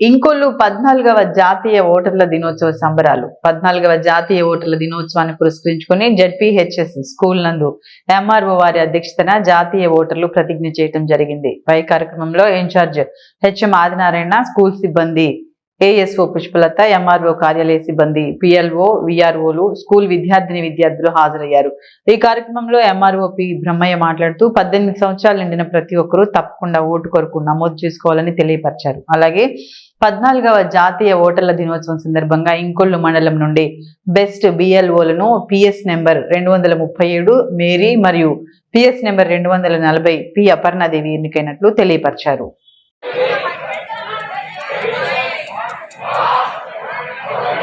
ఇంకొల్లు పద్నాలుగవ జాతీయ ఓటర్ల దినోత్సవ సంబరాలు. పద్నాలుగవ జాతీయ ఓటర్ల దినోత్సవాన్ని పురస్కరించుకుని జడ్పీహెచ్ఎస్ స్కూల్ నందు ఎంఆర్ఓ వారి అధ్యక్షతన జాతీయ ఓటర్లు ప్రతిజ్ఞ చేయడం జరిగింది. పై కార్యక్రమంలో ఇన్ఛార్జ్ హెచ్ఎం ఆదినారాయణ స్కూల్ సిబ్బంది ఏఎస్ఓ పుష్పలత ఎంఆర్ఓ కార్యాలయ సిబ్బంది పిఎల్ఓ విఆర్ఓలు స్కూల్ విద్యార్థిని విద్యార్థులు హాజరయ్యారు. ఈ కార్యక్రమంలో ఎంఆర్ఓ పి బ్రహ్మయ్య మాట్లాడుతూ పద్దెనిమిది సంవత్సరాలు నిండిన ప్రతి ఒక్కరూ తప్పకుండా ఓటు కొరకు నమోదు చేసుకోవాలని తెలియపరిచారు. అలాగే పద్నాలుగవ జాతీయ ఓటర్ల దినోత్సవం సందర్భంగా ఇంకొల్లు మండలం నుండి బెస్ట్ బిఎల్ఓలను పిఎస్ నెంబర్ రెండు వందల ముప్పై ఏడు మేరీ మరియు పిఎస్ నెంబర్ రెండు వందల నలభై పి అపర్ణాదేవి ఎన్నికైనట్లు తెలియపరిచారు.